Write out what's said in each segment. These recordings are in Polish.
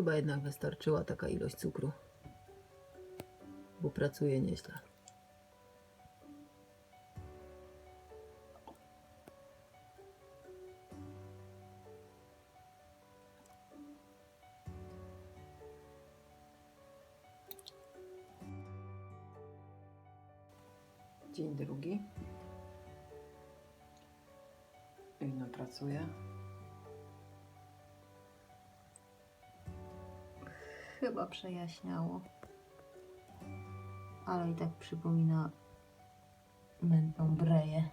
Chyba jednak wystarczyła taka ilość cukru, bo pracuje nieźle. Dzień drugi. Wino pracuje. Chyba przejaśniało. Ale i tak przypomina mętną breję,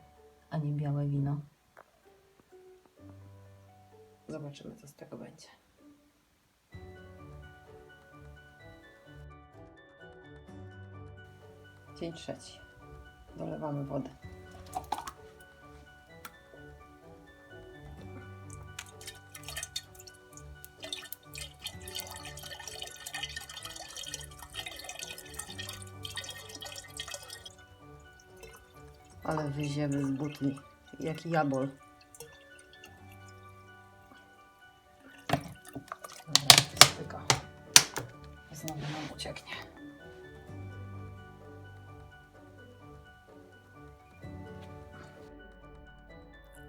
a nie białe wino. Zobaczymy, co z tego będzie. Dzień trzeci. Dolewamy wodę. Ale wyziewy z butli. Jaki jabol. Dobra. Znowu nam ucieknie.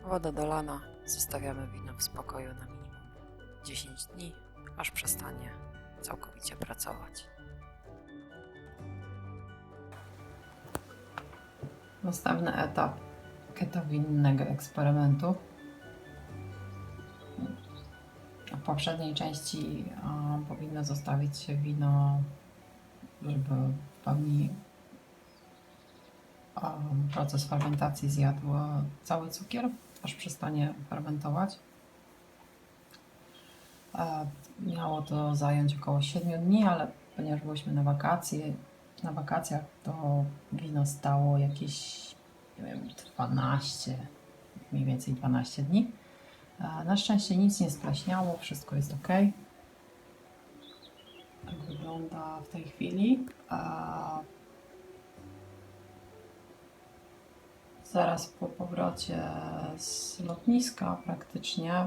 Woda dolana. Zostawiamy wino w spokoju na minimum 10 dni, aż przestanie całkowicie pracować. Następny etap ketowinnego eksperymentu. W poprzedniej części powinno zostawić się wino, żeby w pełni proces fermentacji zjadł cały cukier, aż przestanie fermentować. A, miało to zająć około 7 dni, ale ponieważ byliśmy na wakacje, na wakacjach, to wino stało jakieś, nie wiem, 12, mniej więcej 12 dni. Na szczęście nic nie spleśniało, wszystko jest ok. Tak wygląda w tej chwili. Zaraz po powrocie z lotniska praktycznie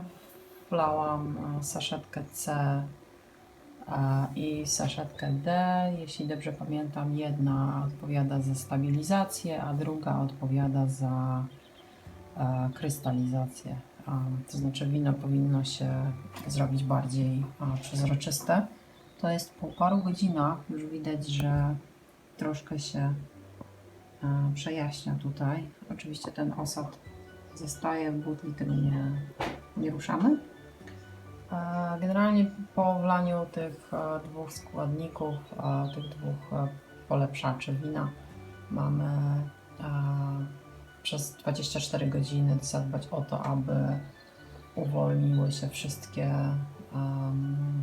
wlałam e, saszetkę C i saszetkę D. Jeśli dobrze pamiętam, jedna odpowiada za stabilizację, a druga odpowiada za e, krystalizację. To znaczy wino powinno się zrobić bardziej przezroczyste. To jest po paru godzinach już widać, że troszkę się e, przejaśnia tutaj. Oczywiście ten osad zostaje w butli, tego nie, nie ruszamy. E, Generalnie po wlaniu tych e, dwóch składników, e, tych dwóch polepszaczy wina mamy przez 24 godziny zadbać o to, aby uwolniły się wszystkie,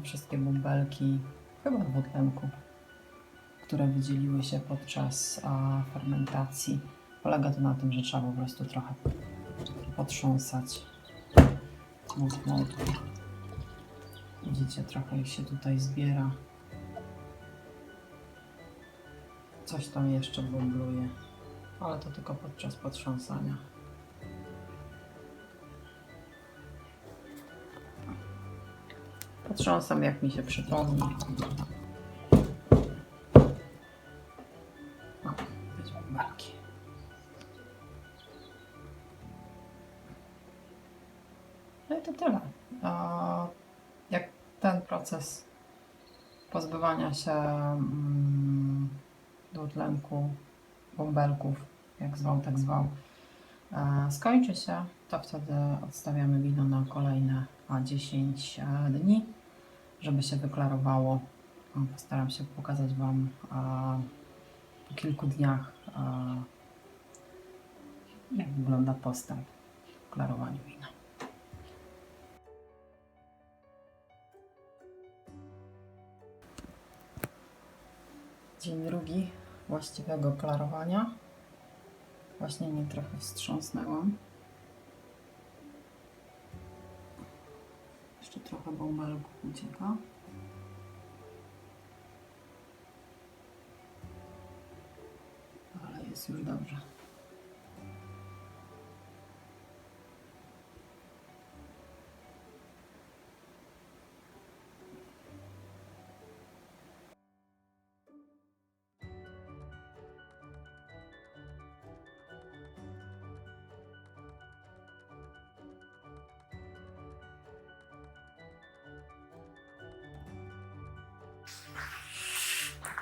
wszystkie bąbelki, chyba dwutlenku, które wydzieliły się podczas fermentacji. Polega to na tym, że trzeba po prostu trochę potrząsać. Mut, mut. Widzicie, trochę ich się tutaj zbiera. Coś tam jeszcze bąbluje, ale to tylko podczas potrząsania. Potrząsam, jak mi się przypomni. No i to tyle. Ten proces pozbywania się mm, dwutlenku, bąbelków, jak zwał, tak zwał, e, skończy się, to wtedy odstawiamy wino na kolejne a, 10 e, dni, żeby się wyklarowało. O, Postaram się pokazać Wam e, po kilku dniach, e, jak wygląda postęp w klarowaniu wina. Dzień drugi właściwego klarowania. Właśnie mnie trochę wstrząsnęłam. Jeszcze trochę bąbelków ucieka. Ale jest już dobrze.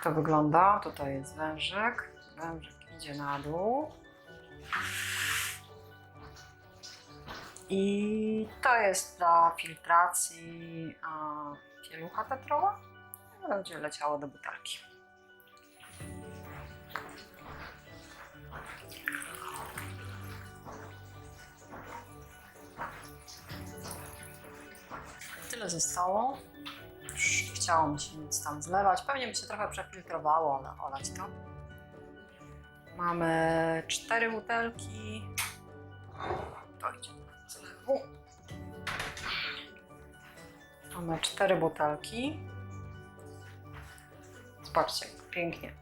To wygląda. Tutaj jest wężyk. Wężyk idzie na dół. I to jest dla filtracji a, pielucha tetrowa. Będzie leciało do butelki. Tyle zostało. Chciało mi się nic tam zlewać. Pewnie by się trochę przefiltrowało, ale olać to. Mamy cztery butelki. To idzie do zlewu. Mamy cztery butelki. Zobaczcie, pięknie.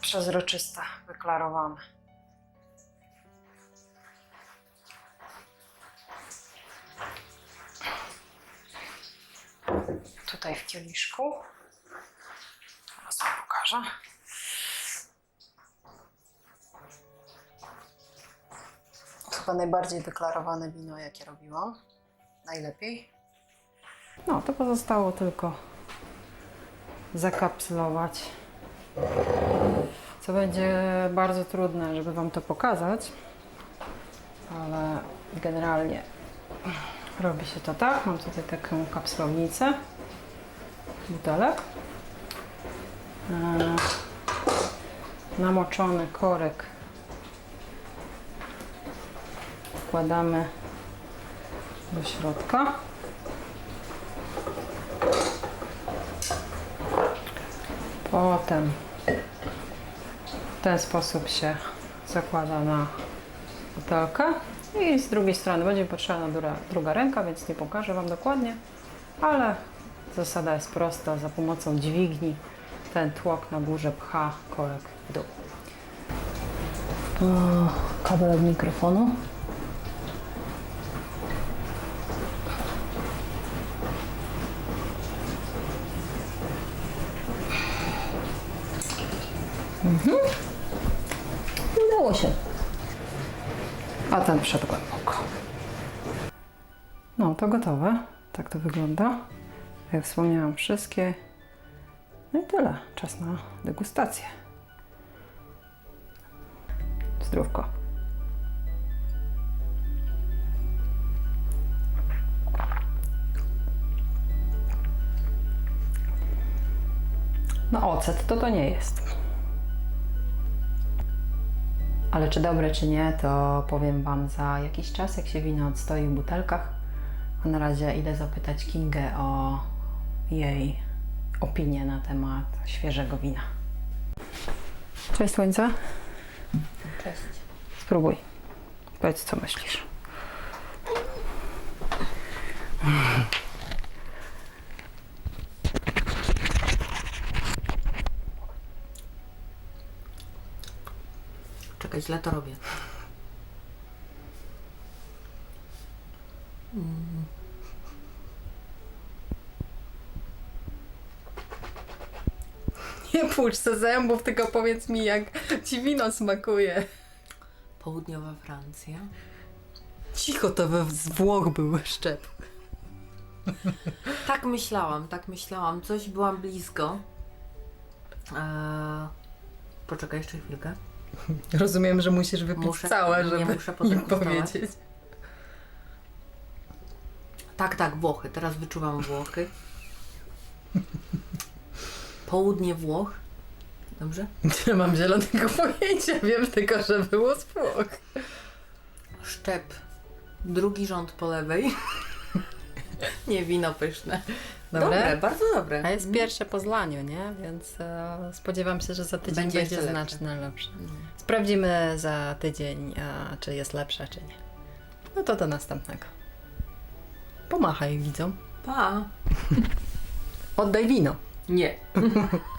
Przezroczyste, wyklarowane. Tutaj w kieliszku. Teraz wam pokażę. Chyba najbardziej wyklarowane wino, jakie robiłam. Najlepiej. No, to pozostało tylko zakapslować. Co będzie bardzo trudne, żeby Wam to pokazać, ale generalnie robi się to tak. Mam tutaj taką kapslownicę butelek. E, Namoczony korek wkładamy do środka. Potem w ten sposób się zakłada na butelkę i z drugiej strony będzie potrzebna druga, druga ręka, więc nie pokażę Wam dokładnie, ale zasada jest prosta. Za pomocą dźwigni ten tłok na górze pcha korek w dół. Kabel od mikrofonu. Udało się. A ten wszedł głęboko. No, to gotowe. Tak to wygląda. Jak wspomniałam, wszystkie. No i tyle. Czas na degustację. Zdrówko. No ocet to to nie jest. Ale czy dobre, czy nie, to powiem Wam za jakiś czas, jak się wino odstoi w butelkach. A na razie idę zapytać Kingę o jej opinię na temat świeżego wina. Cześć Słońce, Cześć. spróbuj. Powiedz, co myślisz. Czekaj, źle to robię. Nie płucz se zębów, tylko powiedz mi, jak Ci wino smakuje. Południowa Francja. Cicho, to we z Włoch był szczep. Tak myślałam, tak myślałam. Coś byłam blisko. Eee, poczekaj jeszcze chwilkę. Rozumiem, że musisz wypić Muszę- całe, nie żeby muszę potem im powiedzieć. Tak, tak, Włochy. Teraz wyczuwam Włochy. Południe Włoch. Dobrze? Nie mam zielonego pojęcia, wiem tylko, że było z Włoch. Szczep. Drugi rząd po lewej. Nie, wino pyszne. Dobre, bardzo dobre. A jest pierwsze po zlaniu, nie? Więc e, spodziewam się, że za tydzień Będzie będzie, lepsze. znacznie lepsze. Mm. Sprawdzimy za tydzień, a, czy jest lepsze, czy nie. No to do następnego. Pomachaj widzom. Pa. Oddaj wino. Nie.